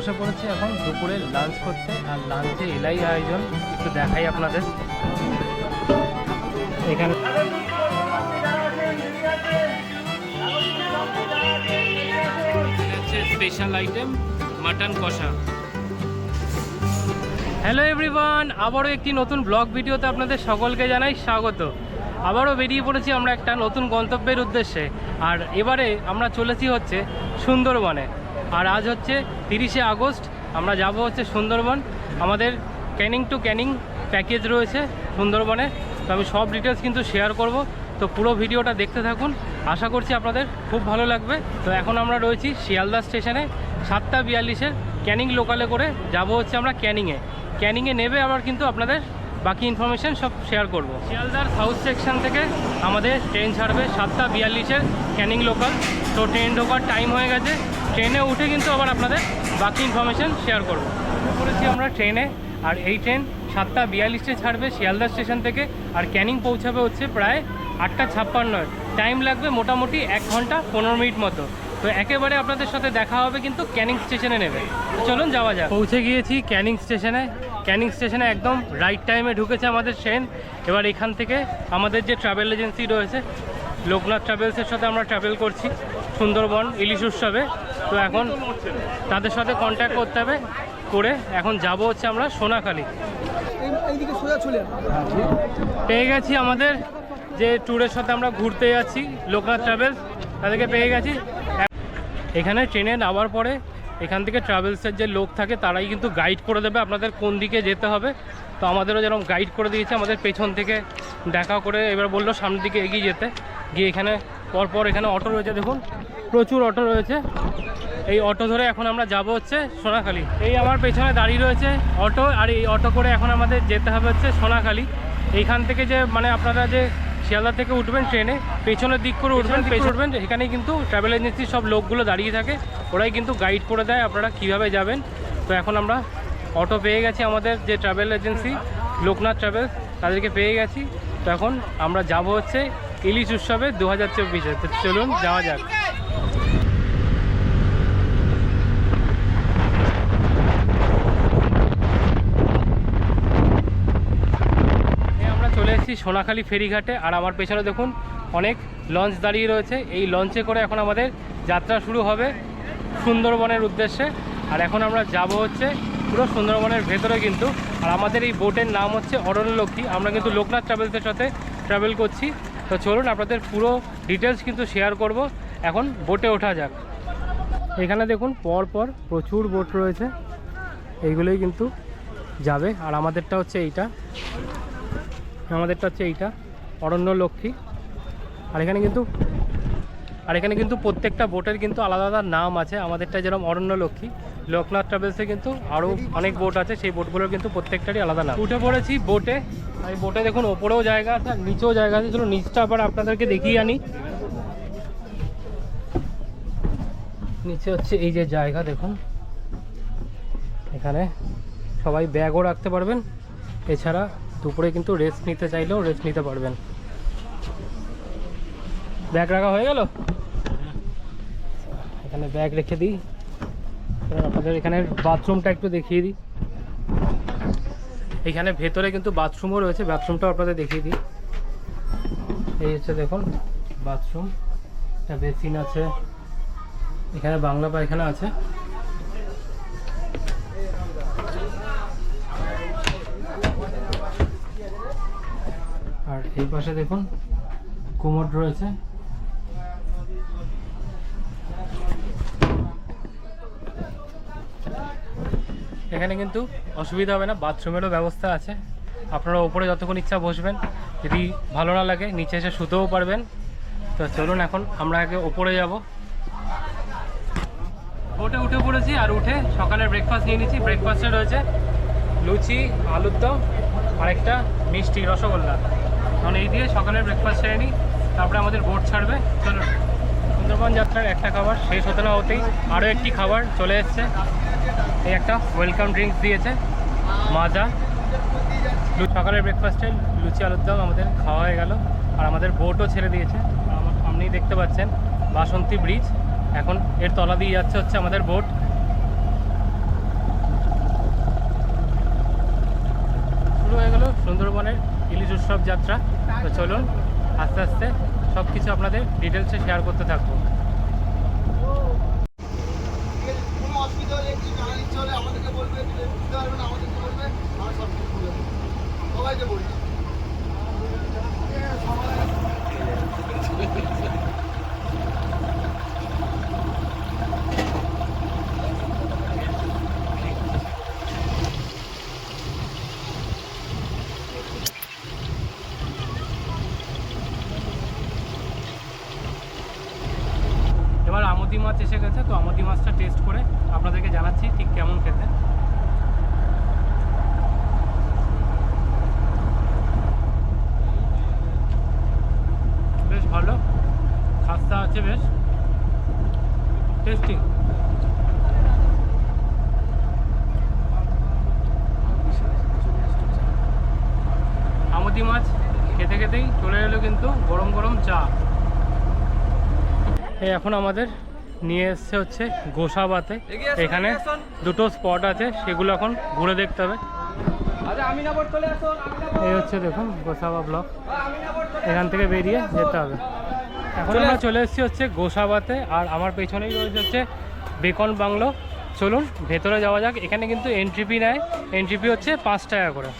বসে পড়েছি এখন দুপুরে লাঞ্চ করতে। আর লাঞ্চে এলাই আয়োজন একটু দেখাই আপনাদের। এখানে স্পেশাল আইটেম মাটন কষা। হ্যালো এভরিওয়ান আবারও একটি নতুন ব্লগ ভিডিওতে আপনাদের সকলকে জানাই স্বাগত। আবারও বেরিয়ে পড়েছি আমরা একটা নতুন গন্তব্যের উদ্দেশ্যে। আর এবারে আমরা চলেছি হচ্ছে সুন্দরবনে। আর আজ হচ্ছে তিরিশে আগস্ট, আমরা যাব হচ্ছে সুন্দরবন। আমাদের ক্যানিং টু ক্যানিং প্যাকেজ রয়েছে সুন্দরবনে। তো আমি সব ডিটেলস কিন্তু শেয়ার করব। তো পুরো ভিডিওটা দেখতে থাকুন। আশা করছি আপনাদের খুব ভালো লাগবে। তো এখন আমরা রয়েছি শিয়ালদা স্টেশনে, সাতটা বিয়াল্লিশের ক্যানিং লোকালে করে যাব হচ্ছে আমরা ক্যানিংয়ে ক্যানিংয়ে নেবে আবার কিন্তু আপনাদের বাকি ইনফরমেশন সব শেয়ার করব। শিয়ালদার সাউথ সেকশন থেকে আমাদের ট্রেন ছাড়বে সাতটা বিয়াল্লিশের ক্যানিং লোকাল। তো ট্রেন ঢোকার টাইম হয়ে গেছে। ট্রেনে উঠে কিন্তু আবার আপনাদের বাকি ইনফরমেশন শেয়ার করব। করেছি আমরা ট্রেনে, আর এই ট্রেন সাতটা বিয়াল্লিশে ছাড়বে শিয়ালদা স্টেশন থেকে, আর ক্যানিং পৌঁছাবে হচ্ছে প্রায় আটটা ছাপ্পান্ন টাইম লাগবে মোটামুটি এক ঘণ্টা পনেরো মিনিট মতো। তো একেবারে আপনাদের সাথে দেখা হবে কিন্তু ক্যানিং স্টেশনে নেবে। চলুন যাওয়া যাক। পৌঁছে গিয়েছি ক্যানিং স্টেশনে। ক্যানিং স্টেশনে একদম রাইট টাইমে ঢুকেছে আমাদের ট্রেন। এবার এখান থেকে আমাদের যে ট্রাভেল এজেন্সি রয়েছে লোকনাথ ট্রাভেলসের সাথে আমরা ট্রাভেল করছি সুন্দরবন ইলিশ উৎসবে। তো এখন তাদের সাথে কন্ট্যাক্ট করতে হবে করে এখন যাব হচ্ছে আমরা সোনাখালি। পেয়ে গেছি আমাদের যে ট্যুরের সাথে আমরা ঘুরতে যাচ্ছি লোকনাথ ট্রাভেলস তাদেরকে পেয়ে গেছি। এখানে ট্রেনে নামার পরে এখান থেকে ট্রাভেলসের যে লোক থাকে, তারাই কিন্তু গাইড করে দেবে আপনাদের কোন দিকে যেতে হবে। তো আমাদেরও যেরকম গাইড করে দিয়েছে, আমাদের পেছন থেকে দেখা করে এবার বলল সামনের দিকে এগিয়ে যেতে। গিয়ে এখানে পরপর এখানে অটো রয়েছে, দেখুন, প্রচুর অটো রয়েছে। এই অটো ধরে এখন আমরা যাব হচ্ছে সোনাখালি। এই আমার পেছনে দাঁড়িয়ে রয়েছে অটো আর এই অটো করে এখন আমাদের যেতে হবে হচ্ছে সোনাখালি। এইখান থেকে যে মানে আপনারা যে শিয়ালদা থেকে উঠবেন ট্রেনে পেছনের দিক করে উঠবেন পেছনে উঠবেন এখানেই কিন্তু ট্রাভেল এজেন্সির সব লোকগুলো দাঁড়িয়ে থাকে। ওরাই কিন্তু গাইড করে দেয় আপনারা কীভাবে যাবেন। তো এখন আমরা অটো পেয়ে গেছি আমাদের যে ট্রাভেল এজেন্সি লোকনাথ ট্রাভেলস তাদেরকে পেয়ে গেছি। তো এখন আমরা যাব হচ্ছে ইলিশ উৎসবে দু হাজার চব্বিশে। তো চলুন যাওয়া যাক এই এসেছি সোনাখালী ফেরিঘাটে। আর আমার পেছনে দেখুন অনেক লঞ্চ দাঁড়িয়ে রয়েছে। এই লঞ্চে করে এখন আমাদের যাত্রা শুরু হবে সুন্দরবনের উদ্দেশ্যে। আর এখন আমরা যাব হচ্ছে পুরো সুন্দরবনের ভেতরে কিন্তু। আর আমাদের এই বোটের নাম হচ্ছে অরণ্যলক্ষ্মী। আমরা কিন্তু লোকনাথ ট্রাভেলসের সাথে ট্রাভেল করছি। তো চলুন আপনাদের পুরো ডিটেলস কিন্তু শেয়ার করব। এখন বোটে ওঠা যাক। এখানে দেখুন পর পর প্রচুর বোট রয়েছে। এইগুলোই কিন্তু যাবে। আর আমাদেরটা হচ্ছে এইটা। আমাদেরটা হচ্ছে এইটা অরণ্য লক্ষ্মী আর এখানে কিন্তু, আর এখানে কিন্তু প্রত্যেকটা বোটের কিন্তু আলাদা আলাদা নাম আছে। আমাদেরটা যেরকম অরণ্য লক্ষ্মী লোকনাথ ট্রাভেলসে কিন্তু আরও অনেক বোট আছে। সেই বোটগুলোর কিন্তু প্রত্যেকটারই আলাদা নাম। উঠে পড়েছি বোটে। এই বোটে দেখুন, ওপরেও জায়গা আছে আর নিচেও জায়গা আছে। চলো নিচটা আবার আপনাদেরকে দেখিয়ে আনি। নিচে হচ্ছে এই যে জায়গা, দেখুন। এখানে সবাই ব্যাগও রাখতে পারবেন। এছাড়া দুপুরে কিন্তু রেস্ট নিতে চাইলেও রেস্ট নিতে পারবেন। ব্যাগ রাখা হয়ে গেল? এখানে ব্যাগ রেখে দিই। এবার আপনাদের এখানের বাথরুমটা একটু দেখিয়ে দিই। এখানে ভেতরে কিন্তু বাথরুমও রয়েছে বাথরুমটাও আপনাদের দেখিয়ে দিই। এই হচ্ছে দেখুন বাথরুম একটা বেসিন আছে। এখানে বাংলা পায়খানা আছে। এই পাশে দেখুন, কোমর রয়েছে। এখানে কিন্তু অসুবিধা হবে না, বাথরুমেরও ব্যবস্থা আছে। আপনারা ওপরে যতক্ষণ ইচ্ছা বসবেন, যদি ভালো না লাগে, নিচে এসে শুতেও পারবেন। তো চলুন এখন, আমরা আগে ওপরে যাব। বোটে উঠে পড়েছি, আর উঠে সকালের ব্রেকফাস্ট নিয়ে নিয়েছি ব্রেকফাস্টে রয়েছে লুচি, আলুর দম আর একটা মিষ্টি রসগোল্লা। কারণ এই দিয়ে সকালের ব্রেকফাস্ট সেরে নিই, তারপরে আমাদের বোট ছাড়বে। চলুন সুন্দরবন যাত্রার একটা খাবার শেষ হতে না হতেই আরও একটি খাবার চলে এসছে। এই একটা ওয়েলকাম ড্রিঙ্কস দিয়েছে, মাজা। সকালের ব্রেকফাস্টে লুচি, আলুর দম আমাদের খাওয়া হয়ে গেল। আর আমাদের বোটও ছেড়ে দিয়েছে। আমার সামনেই দেখতে পাচ্ছেন বাসন্তী ব্রিজ এখন এর তলা দিয়ে যাচ্ছে হচ্ছে আমাদের বোট শুরু হয়ে গেল সুন্দরবনের ইলিশ উৎসব যাত্রা। তো চলুন, আস্তে আস্তে সব কিছু আপনাদের ডিটেলসে শেয়ার করতে থাকব কোনো অসুবিধা হলে একটু জানার ইচ্ছা হলে আমাদেরকে বলবে যদি বুঝতে পারবে না আমাদেরকে বলবে আমরা সব কিছু বলে দেবো সবাইকে বলি এবার আমদি মাছ এসে গেছে তো আমদি মাছটা টেস্ট করে আপনাদেরকে জানাচ্ছি ঠিক কেমন খেতে। বেশ ভালো। খাস্তা আছে বেশ। টেস্টিং আমদি মাছ খেতে খেতেই চলে এলো কিন্তু গরম গরম চা। এখন আমাদের নিয়ে এসছে হচ্ছে গোসাবাতে। এখানে দুটো স্পট আছে সেগুলো এখন ঘুরে দেখতে হবে। এই হচ্ছে দেখুন গোসাবা ব্লক এখান থেকে বেরিয়ে যেতে হবে। এখন আমরা চলে এসেছি হচ্ছে গোসাবাতে আর আমার পেছনেই রয়েছে হচ্ছে বেকন বাংলো। চলুন ভেতরে যাওয়া যাক। এখানে কিন্তু এন্ট্রি ফি নেয়। এন্ট্রি ফি হচ্ছে পাঁচ টাকা করে।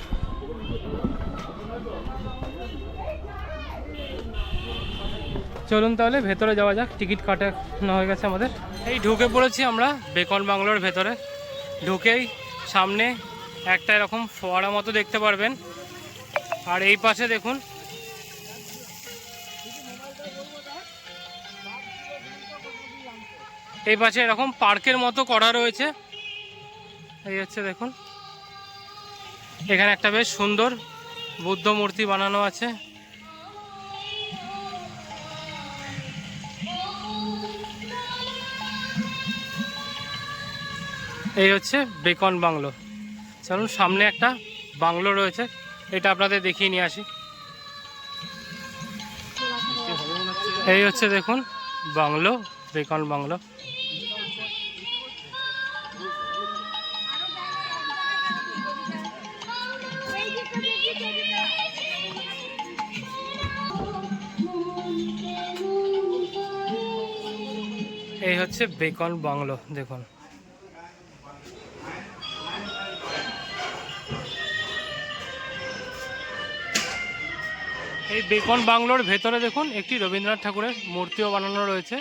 চলুন তাহলে, ভেতরে যাওয়া যাক, টিকিট কাটানো হয়ে গেছে আমাদের। এই ঢুকে পড়েছি আমরা বেকন বাংলোর ভেতরে। ঢুকেই সামনে একটা এরকম ফোয়ারা মতো দেখতে পারবেন। আর এই পাশে দেখুন, এই পাশে এরকম পার্কের মতো করা রয়েছে। এই হচ্ছে দেখুন, এখানে একটা বেশ সুন্দর বুদ্ধ মূর্তি বানানো আছে। এই হচ্ছে বেকন বাংলো। চলুন, সামনে একটা বাংলো রয়েছে, এটা আপনাদের দেখিয়ে নিয়ে আসি। এই হচ্ছে দেখুন, বাংলো, বেকন বাংলো। এই হচ্ছে বেকন বাংলো, দেখুন। এই বেকন বাংলোর ভেতরে দেখুন, একটি রবীন্দ্রনাথ ঠাকুরের মূর্তিও বানানো রয়েছে।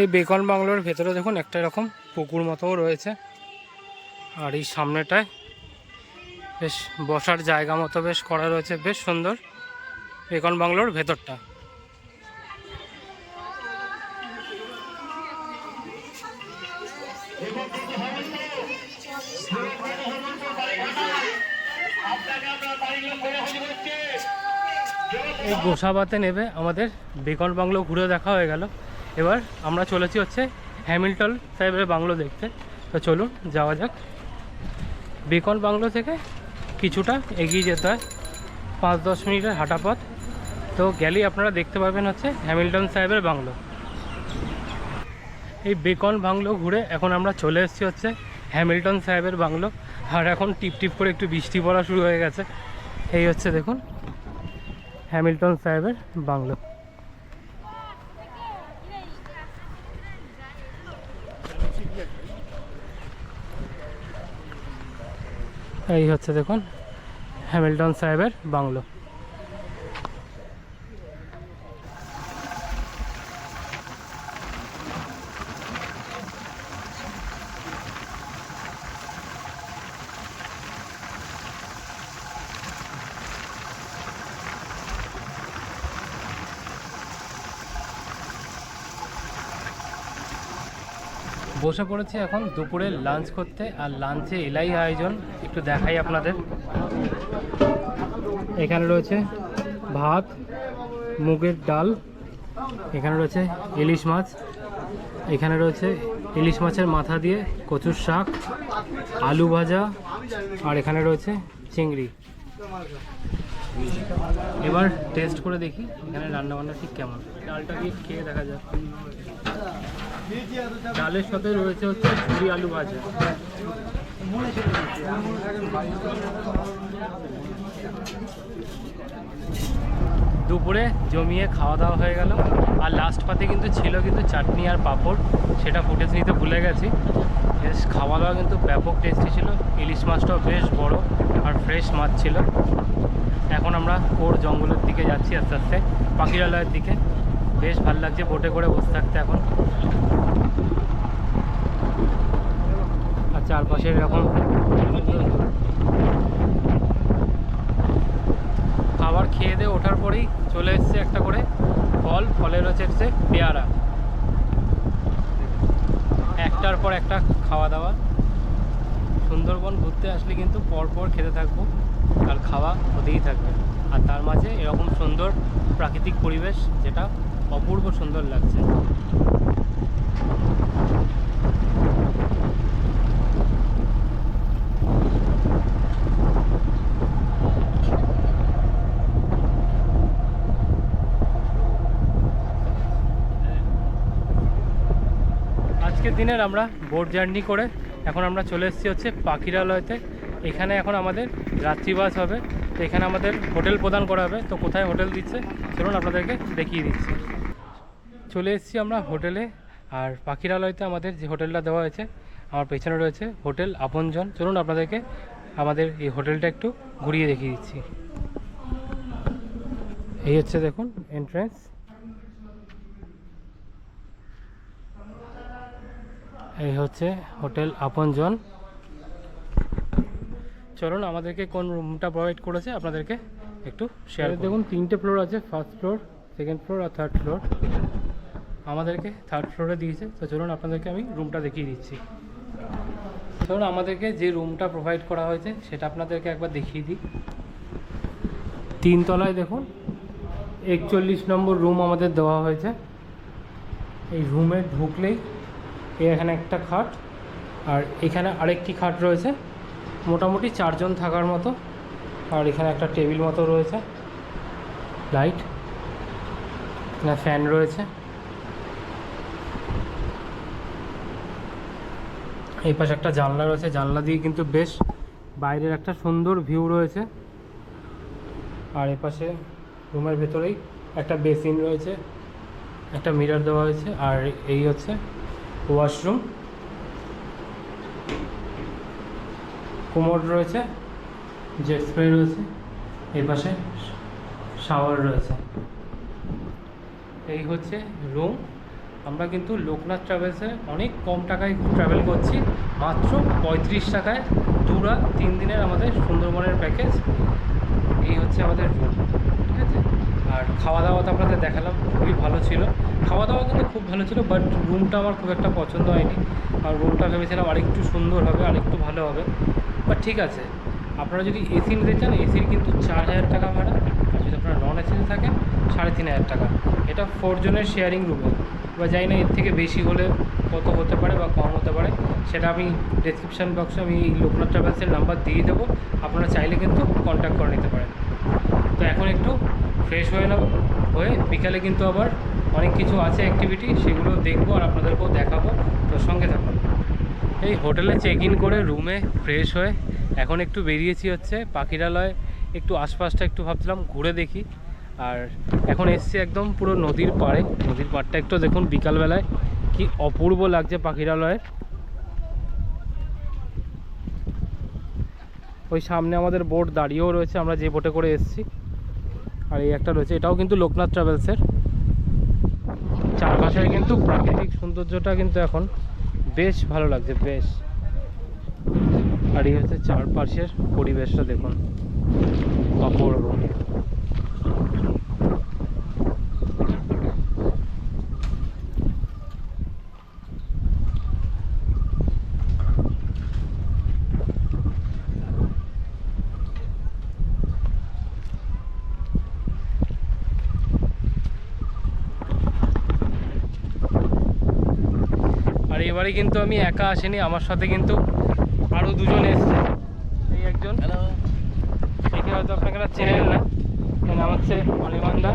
এই বেকন বাংলোর ভেতরে দেখুন, একটা এরকম পুকুর মতোও রয়েছে। আর এই সামনেটায় বেশ বসার জায়গা মতো বেশ করা রয়েছে, বেশ সুন্দর। বেকন বাংলোর ভেতরটা। এই গোসাবাতে নেবে আমাদের বেকন বাংলো ঘুরে দেখা হয়ে গেল। এবার আমরা চলেছি হচ্ছে হ্যামিল্টন সাহেবের বাংলো দেখতে। তো চলুন যাওয়া যাক। বেকন বাংলো থেকে কিছুটা এগিয়ে যেতে হয়। পাঁচ দশ মিনিটের হাঁটা পথ তো গেলেই আপনারা দেখতে পাবেন হচ্ছে হ্যামিল্টন সাহেবের বাংলো। এই বেকন বাংলো ঘুরে এখন আমরা চলে এসেছি হচ্ছে হ্যামিল্টন সাহেবের বাংলো। আর এখন টিপ টিপ করে একটু বৃষ্টি পড়া শুরু হয়ে গেছে। এই হচ্ছে দেখুন হ্যামিল্টন সাহেবের বাংলো। এই হচ্ছে দেখুন হ্যামিল্টন সাহেবের বাংলো। বসে পড়েছি এখন, দুপুরে লাঞ্চ করতে, আর লাঞ্চে এলাই আয়োজন, একটু দেখাই আপনাদের। এখানে রয়েছে ভাত, মুগের ডাল, এখানে রয়েছে ইলিশ মাছ, এখানে রয়েছে ইলিশ মাছের মাথা দিয়ে কচুর শাক, আলু ভাজা, আর এখানে রয়েছে চিংড়ি। এবার টেস্ট করে দেখি, এখানে রান্না বান্না ঠিক কেমন। ডালটা দিয়ে খেয়ে দেখা যাক। ডালের সাথে রয়েছে হচ্ছে ঝুরি আলু ভাজা। দুপুরে জমিয়ে খাওয়া দাওয়া হয়ে গেল। আর লাস্ট পাতে কিন্তু ছিল কিন্তু চাটনি আর পাঁপড়, সেটা ফুটেজ নিতে ভুলে গেছি। বেশ, খাওয়া দাওয়া কিন্তু ব্যাপক টেস্টি ছিল। ইলিশ মাছটাও বেশ বড় আর ফ্রেশ মাছ ছিল। এখন আমরা কোর জঙ্গলের দিকে যাচ্ছি আস্তে আস্তে। পাখিরালয়ের দিকে। বেশ ভালো লাগছে বোটে করে বসে থাকতে এখন আর চারপাশে এরকম খাবার খেয়ে দিয়ে ওঠার পরেই চলে এসছে একটা করে ফল ফলের হচ্ছে পেয়ারা। একটার পর একটা খাওয়া দাওয়া। সুন্দরবন ঘুরতে আসলে কিন্তু পর পর খেতে থাকব আর খাওয়া হতেই থাকবে। আর তার মাঝে এরকম সুন্দর প্রাকৃতিক পরিবেশ, যেটা অপূর্ব সুন্দর লাগছে। দিনের আমরা বোট জার্নি করে এখন আমরা চলে এসেছি হচ্ছে পাখিরালয়তে। এখানে এখন আমাদের রাত্রিবাস হবে। তো এখানে আমাদের হোটেল প্রদান করা হবে। তো কোথায় হোটেল দিচ্ছে? চলুন আপনাদেরকে দেখিয়ে দিচ্ছি। চলে এসেছি আমরা হোটেলে। আর পাখিরালয়তে আমাদের যে হোটেলটা দেওয়া হয়েছে, আমার পেছনে রয়েছে হোটেল আপনজন। চলুন আপনাদেরকে আমাদের এই হোটেলটা একটু ঘুরিয়ে দেখিয়ে দিচ্ছি। এই হচ্ছে দেখুন এন্ট্রেন্স এই হচ্ছে হোটেল আপনজন। চলুন আমাদেরকে কোন রুমটা প্রোভাইড করেছে আপনাদেরকে একটু শেয়ার দেখুন তিনটে ফ্লোর আছে ফার্স্ট ফ্লোর সেকেন্ড ফ্লোর আর থার্ড ফ্লোর আমাদেরকে থার্ড ফ্লোরে দিয়েছে তো চলুন আপনাদেরকে আমি রুমটা দেখিয়ে দিচ্ছি। ধরুন আমাদেরকে যে রুমটা প্রোভাইড করা হয়েছে সেটা আপনাদেরকে একবার দেখিয়ে দিই। তিনতলায় দেখুন একচল্লিশ নম্বর রুম আমাদের দেওয়া হয়েছে। এই রুমে ঢুকলেই এখানে একটা খাট, আর এখানে আরেকটি খাট রয়েছে। মোটামুটি চারজন থাকার মতো, আর এখানে একটা টেবিল মতো রয়েছে। লাইট এখানে ফ্যান রয়েছে। এই পাশে একটা জানলা রয়েছে। জানলা দিয়ে কিন্তু বেশ বাইরের একটা সুন্দর ভিউ রয়েছে। আর এ পাশে রুমের ভেতরেই একটা বেসিন রয়েছে। একটা মিরার দেওয়া হয়েছে। আর এই হচ্ছে ওয়াশরুম কোমোড রয়েছে জেট স্প্রে রয়েছে, এই পাশে শাওয়ার রয়েছে। এই হচ্ছে রুম আমরা কিন্তু লোকনাথ ট্রাভেলসে অনেক কম টাকায় ট্রাভেল করছি, মাত্র পঁয়ত্রিশ টাকায়, দু রাত তিন দিনের আমাদের সুন্দরবনের প্যাকেজ এই হচ্ছে আমাদের রুম ঠিক আছে আর খাওয়া দাওয়া তো আপনাদের দেখালাম, খুবই ভালো ছিল। খাওয়া দাওয়া কিন্তু খুব ভালো ছিল বাট রুমটা আমার খুব একটা পছন্দ হয়নি। আর রুমটা ভেবেছিলাম আরেকটু সুন্দর হবে, আরেকটু ভালো হবে। বাট ঠিক আছে, আপনারা যদি এসি নিতে চান এসির কিন্তু চার হাজার টাকা ভাড়া। আর যদি আপনারা নন এসিতে থাকেন, সাড়ে তিন হাজার টাকা। এটা ফোর জনের শেয়ারিং রুমে বা জানি না এর থেকে বেশি হলে কত হতে পারে বা কম হতে পারে। সেটা আমি ডেসক্রিপশান বক্সে আমি লোকনাথ ট্রাভেলসের নাম্বার দিয়ে দেবো। আপনারা চাইলে কিন্তু কন্ট্যাক্ট করে নিতে পারেন। তো এখন একটু ফ্রেশ হয়ে নেব হয়ে বিকালে কিন্তু আবার অনেক কিছু আছে অ্যাক্টিভিটি সেগুলো দেখব আর আপনাদেরকেও দেখাবো, তো সঙ্গে থাকুন। এই হোটেলে চেক ইন করে রুমে ফ্রেশ হয়ে এখন একটু বেরিয়েছি হচ্ছে পাখিরালয়, একটু আশপাশটা একটু ভাবছিলাম ঘুরে দেখি। আর এখন এসছি একদম পুরো নদীর পাড়ে, নদীর পাড়টা একটু দেখুন বিকালবেলায়, কি অপূর্ব লাগছে পাখিরালয়ের। ওই সামনে আমাদের বোট দাঁড়িয়েও রয়েছে, আমরা যে বোটে করে এসেছি। আর এই একটা রয়েছে, এটাও কিন্তু লোকনাথ ট্রাভেলসের। চারপাশে কিন্তু প্রাকৃতিক সৌন্দর্যটা কিন্তু এখন বেশ ভালো লাগছে, বেশ। আর এই হচ্ছে চারপাশের পরিবেশটা দেখুন, অপূর্ব। এবারে কিন্তু আমি একা আসিনি আমার সাথে কিন্তু আরও দুজন এসছে। এই একজন। একে হয়তো আপনারা চেনেন না নাম হচ্ছে অনিমান্দা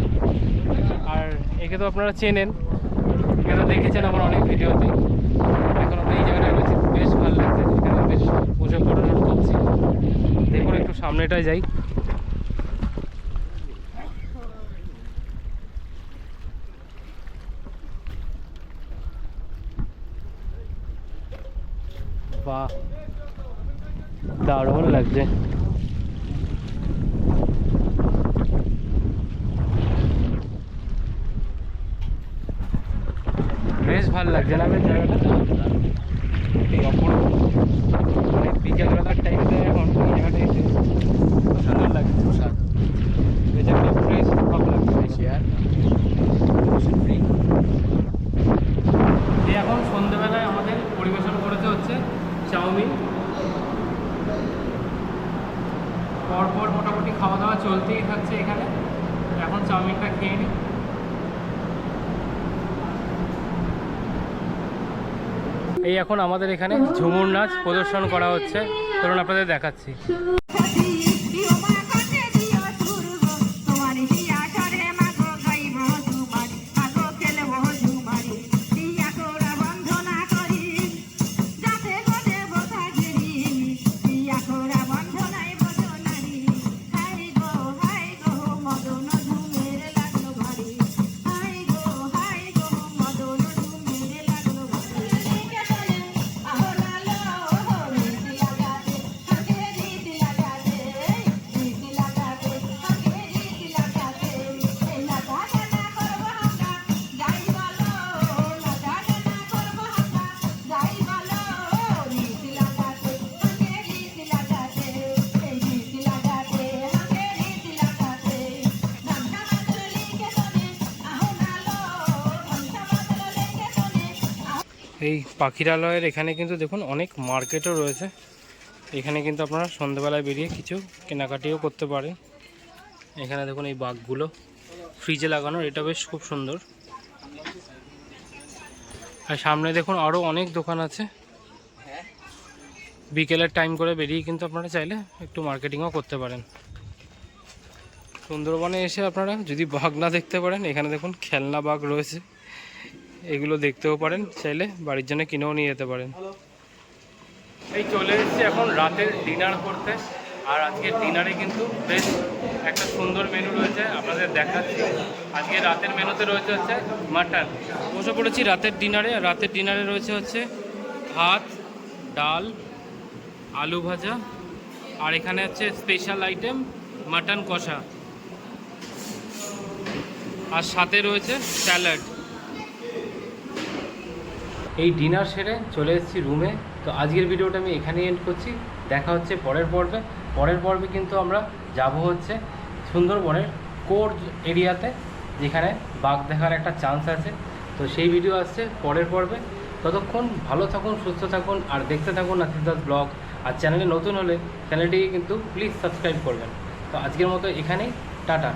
আর একে তো আপনারা চেনেন একে তো দেখেছেন আমার অনেক ভিডিওতে। এখন আমরা এই জায়গাটা রয়েছি বেশ ভালো লাগছে। এখানে বেশ বসে ফটো করছি দেখুন একটু সামনেটায় যাই। বাহ দারুণ লাগছে। বেশ ভালো লাগছে না? বেশ জায়গাটা এই অপূর্ব। মানে বিকেলবেলার টাইমে এখন জায়গাটা এসে সুন্দর লাগছে বেজারটা ফ্রেশ ভালো লাগছে শেয়ার এই এখন সন্ধ্যেবেলায় আমাদের পরিবেশন করেছে হচ্ছে চাউমিন। পরপর মোটামুটি খাওয়া দাওয়া চলতেই থাকছে এখানে। এখন চাউমিনটা খেয়ে নিই এই এখন আমাদের এখানে ঝুমুর নাচ প্রদর্শন করা হচ্ছে। ধরুন আপনাদের দেখাচ্ছি। এই পাখিরালয়ের এখানে কিন্তু দেখুন অনেক মার্কেটও রয়েছে। এখানে কিন্তু আপনারা সন্ধ্যেবেলায় বেরিয়ে কিছু কেনাকাটিও করতে পারেন। এখানে দেখুন এই বাঘগুলো ফ্রিজে লাগানোর এটা বেশ খুব সুন্দর। আর সামনে দেখুন আরও অনেক দোকান আছে। বিকেলের টাইম করে বেরিয়ে কিন্তু আপনারা চাইলে একটু মার্কেটিংও করতে পারেন। সুন্দরবনে এসে আপনারা যদি বাঘ না দেখতে পারেন, এখানে দেখুন খেলনা বাঘ রয়েছে। এগুলো দেখতেও পারেন, চাইলে বাড়ির জন্য কিনেও নিয়ে যেতে পারেন। এই চলে এসেছি এখন রাতের ডিনার করতে। আর আজকের ডিনারে কিন্তু বেশ একটা সুন্দর মেনু রয়েছে, আপনাদের দেখাচ্ছি। আজকে রাতের মেনুতে রয়েছে হচ্ছে মাটন বসে পড়েছি রাতের ডিনারে রাতের ডিনারে রয়েছে হচ্ছে ভাত, ডাল, আলু ভাজা, আর এখানে হচ্ছে স্পেশাল আইটেম মাটন কষা। আর সাথে রয়েছে স্যালাড এই ডিনার সেরে চলে এসেছি রুমে তো আজকের ভিডিওটা আমি এখানেই এন্ড করছি। দেখা হচ্ছে পরের পর্বে। পরের পর্বে কিন্তু আমরা যাব হচ্ছে সুন্দরবনের কোর এরিয়াতে, যেখানে বাঘ দেখার একটা চান্স আছে। তো সেই ভিডিও আসছে পরের পর্বে। ততক্ষণ ভালো থাকুন, সুস্থ থাকুন, আর দেখতে থাকুন নাসির দাস ব্লগ। আর চ্যানেলে নতুন হলে চ্যানেলটিকে কিন্তু প্লিজ সাবস্ক্রাইব করবেন। তো আজকের মতো এখানেই। টাটা।